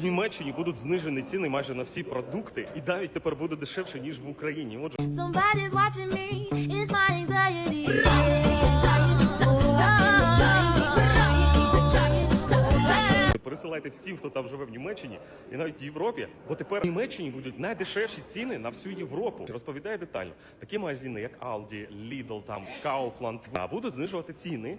в Німеччині будуть знижені ціни майже на всі продукти, і навіть тепер буде дешевше ніж в Україні. Отже, пересилайте всім, хто там живе в Німеччині і навіть в Європі, бо тепер в Німеччині будуть найдешевші ціни на всю Європу. Розповідає детально. Такі магазини, як Aldi, Lidl, там Kaufland, будуть знижувати ціни.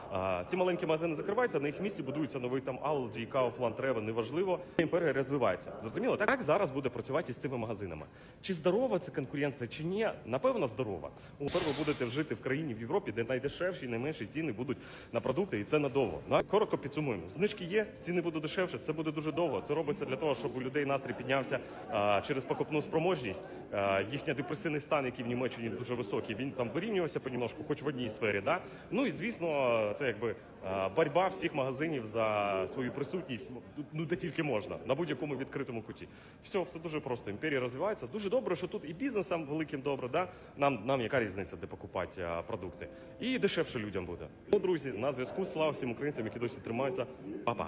Ці маленькі магазини закриваються, на їх місці будується новий там Aldi, Kaufland, Rewe, неважливо. Імперія розвивається. Зрозуміло, так як зараз буде працювати із цими магазинами. Чи здорова це конкуренція, чи ні? Напевно, здорова. Тепер ви будете жити в країні в Європі, де найдешевші найменші ціни будуть на продукти, і це надовго. Ну, коротко підсумуємо. Знижки є, ціни будуть дешевше. Це буде дуже довго. Це робиться для того, щоб у людей настрій піднявся через покупну спроможність. Їхня депресивний стан, який в Німеччині дуже високий, він там вирівнювався понемножку, хоч в одній сфері. Да? Ну і звісно, це якби а, боротьба всіх магазинів за свою присутність, ну де тільки можна, на будь-якому відкритому куті. Все, все дуже просто. Імперія розвивається. Дуже добре, що тут і бізнесам великим добре. Да? Нам, нам яка різниця, де покупати продукти. І дешевше людям буде. Ну, друзі, на зв'язку. Слава всім українцям, які досі тримаються. Па-па.